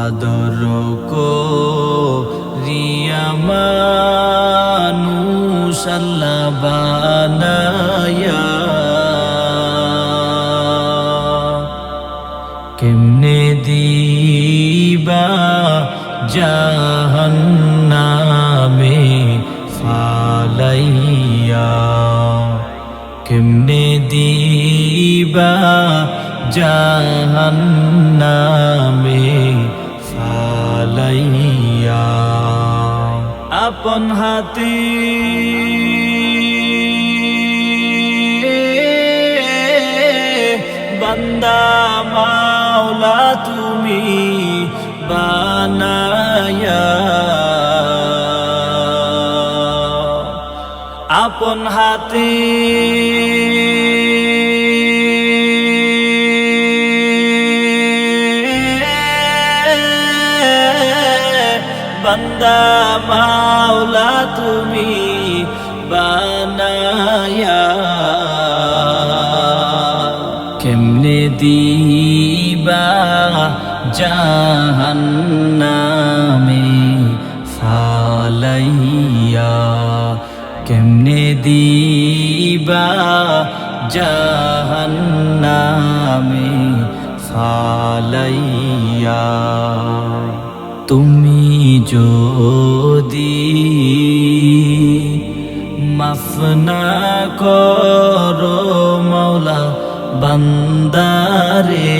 আদর কো রিয়ামানুষ আল্লাহ বানায়া। কেমনে দিবা জাহান্নামে ফালাইয়া। কেমনে দিবা জাহান্নামে ফালাইয়া আপন হাতে। বান্দা মাওলা তুমি বানায়া। আপন হাতে। বান্দা মাওলা তুমি বানায়া। কেমনে দিবা জাহান্নামে ফালাইয়া? কেমনে দিবা জাহান্নামে ফালাইয়া? তুমি যদি মাফ না করো মৌলা বান্দারে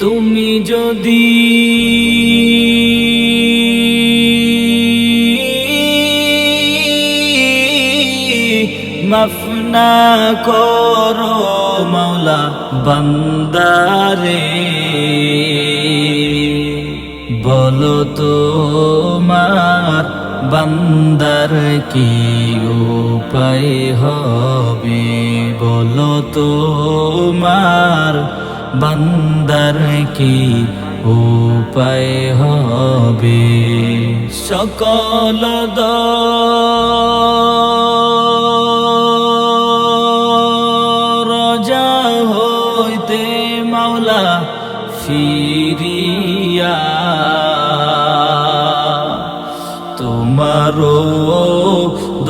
তুমি যদি মাফ না করো মৌলা বান্দারে। বলো তোমার বান্দার কি উপায় হবে? বলো তোমার বান্দার কি উপায় হবে? সকল রজা মাওলা ফিরিয়া তোমারও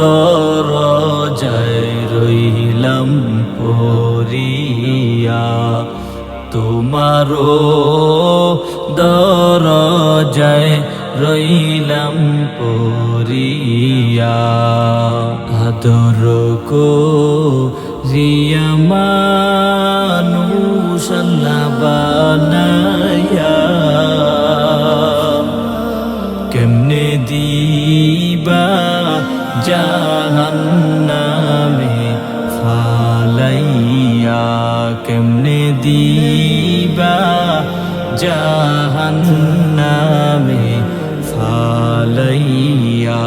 দরজায় রইলাম পরিয়া তোমারও দরজায় রইলাম পরিয়া। আদর কো রিয়া মানুষ আল্লাহ কেমনে দিবা জাহান্নামে ফালাইয়া। কেমনে দিবা জাহান্নামে আলাইয়া।